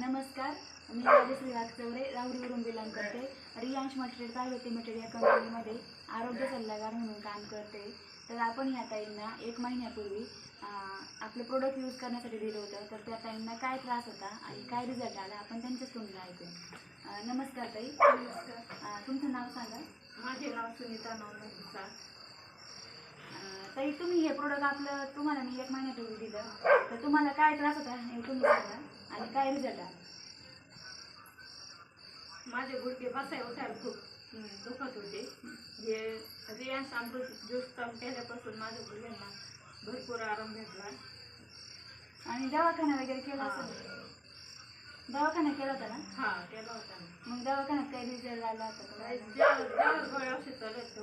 नमस्कार. मी राजश्री वागचौरे राहुरीवरून बिलॉंग करते. रियांश मटेरियल प्रायव्हेट लिमिटेड या कंपनीमध्ये आरोग्य सल्लागार म्हणून काम करते. तर आपण ह्या ताईंना एक महिन्यापूर्वी आपले प्रोडक्ट यूज करण्यासाठी दिलं होतं. तर त्या ताईंना काय त्रास होता आणि काय रिझल्ट आला आपण त्यांच्याच तोंडून ऐकू अं, नमस्कार ताई. तुमचं नाव सांगा. माझे नाव सुनीता ताई तुम्ही हे प्रोडक्ट आपलं तुम्हाला मी एक महिन्यापूर्वी दिलं. तर तुम्हाला काय त्रास होता हे तुम्ही सांगा आणि काय रिझल्ट आला माझे गुडघे बसाय उठायला खूप हं, दुखत होते. हे रियांश अमृत ज्यूस चालू केल्यापासून माझ्या गुडघ्यांना भरपूर आराम भेटला. आणि दवाखाना वगैरे केला. असेल? दवाखाना केला होता ना? हा केला होता. मग दवाखान्यात काही रिझल्ट आला होता का? गोळ्या औषध चालू आहेत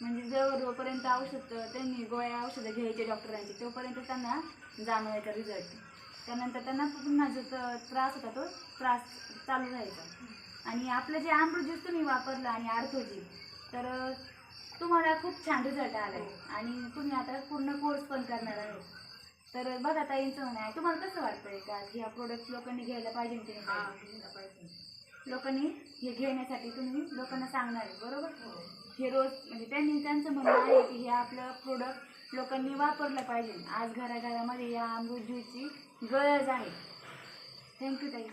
म्हणजे जोपर्यंत औषध त्यांनी गोळ्या औषधं घ्यायचे डॉक्टरांची तोपर्यंत त्यांना जाणवायचा रिझल्ट त्यानंतर त्यांना पुन्हा जो त्रास होता तो त्रास चालू राहायचा. आणि आपलं जे अमृत ज्यूस तुम्ही वापरलं आणि आर्थोजी तर तुम्हाला खूप छान रिझल्ट आला आहे आणि तुम्ही आता पूर्ण कोर्स पण करणार आहे. तर बघा ताईंचं म्हणणं आहे. तुम्हाला कसं वाटतंय का की हा प्रोडक्ट लोकांनी घ्यायला पाहिजे की नाही हा पाहिजे? घ्यायला पाहिजे. लोकांनी हे घेण्यासाठी तुम्ही लोकांना सांगणार आहे बरोबर? हे रोज म्हणजे त्यांनी त्यांचं म्हणणं आहे की हे आपलं प्रोडक्ट लोकांनी वापरलं पाहिजे. आज घराघरामध्ये या अमृत ज्यूसची गरज आहे. थँक्यू ताई.